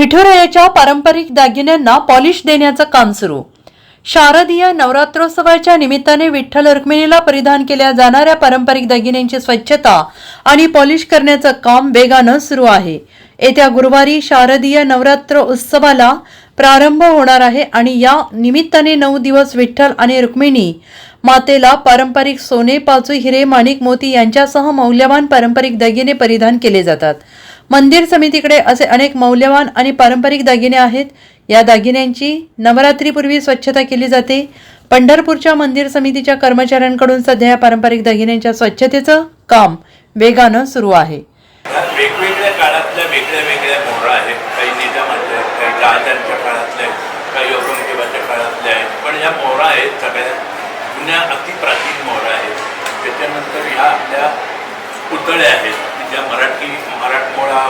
विठुरायाच्या पारंपरिक दागिन्यांना पॉलिश देण्याचं काम सुरू. शारदीय नवरात्रोत्सवाच्या निमित्ताने विठ्ठल रुक्मिणीला परिधान केल्या जाणाऱ्या पारंपरिक दागिन्यांची स्वच्छता आणि पॉलिश करण्याचं काम वेगानं सुरू आहे. येत्या गुरुवारी शारदीय नवरात्र उत्सवाला प्रारंभ होणार आहे आणि या निमित्ताने नऊ दिवस विठ्ठल आणि रुक्मिणी मातेला पारंपरिक सोने पाचू हिरे माणिक मोती यांच्यासह मौल्यवान पारंपरिक दागिने परिधान केले जातात. मंदिर समितीकडे असे अनेक मौल्यवान आणि पारंपरिक दागिने आहेत. या दागिन्यांची नवरात्रीपूर्वी स्वच्छता केली जाते. पंढरपूरच्या मंदिर समितीच्या कर्मचाऱ्यांकडून सध्या या पारंपरिक दागिन्यांच्या स्वच्छतेचं काम वेगानं सुरू आहे. वेगवेगळ्या काळातल्या वेगळ्या वेगळ्या मोहरा आहेत. काही निजामाच्या आहेत काही राजांच्या काळातल्या आहेत काही औरंगजेबाच्या काळातल्या आहेत. पण ह्या मोहरा आहेत सगळ्या जुन्या अतिप्राचीन मोहरा आहेत. त्याच्यानंतर ह्या आपल्या पुतळ्या आहेत. हा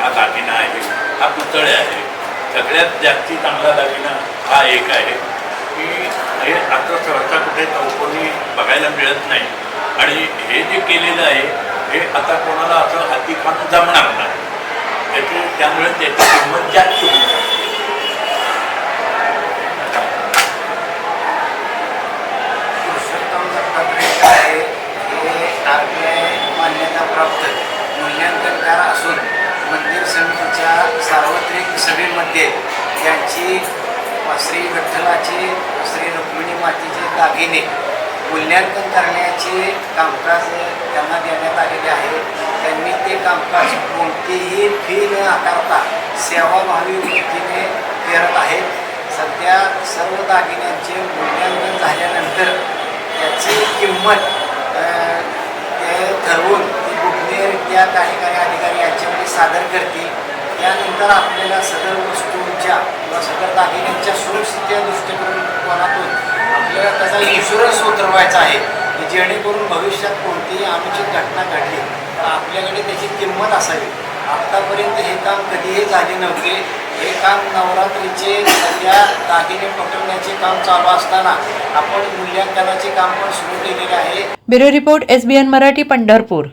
हा दागिना आहे. हा पुतळे आहे. सगळ्यात जास्ती चांगला दागिना हा एक आहे. की हे आता सहसा कुठे चौकोनी बघायला मिळत नाही. आणि हे जे केलेलं आहे हे आता कोणाला असं हाती खाणं जमणार नाही. त्याची त्यामुळे त्याची किंमत जास्त होईल. मूल्यांकनकार असून मंदिर समितीच्या सार्वत्रिक सभेमध्ये यांची श्री विठ्ठलाचे श्री रुक्मिणी मातेचे दागिने मूल्यांकन करण्याचे कामकाज त्यांना देण्यात आलेले आहे. त्यांनी ते कामकाज कोणतीही फी न आकारता सेवाभावी वृत्तीने करत आहेत. सध्या सर्व दागिन्यांचे मूल्यांकन झाल्यानंतर त्याची किंमत ते ठरवून सादर करतील. त्यानंतर आपल्याला सदर वस्तूंच्या किंवा सदर दागिन्यांच्या सुरक्षितच्या दृष्टिकोनातून आपल्याला त्याचा इन्शुरन्स उतरवायचा आहे. की जेणेकरून भविष्यात कोणतीही अनुचित घटना घडली तर आपल्याकडे त्याची किंमत असावी. आत्तापर्यंत हे काम कधीही झाले नव्हते. हे काम नवरात्रीचे सध्या दागिने पटवण्याचे काम चालू असताना आपण मूल्यांकनाचे काम पण सुरू केलेले आहे. Bureau report SBN Marathi Pandharpur.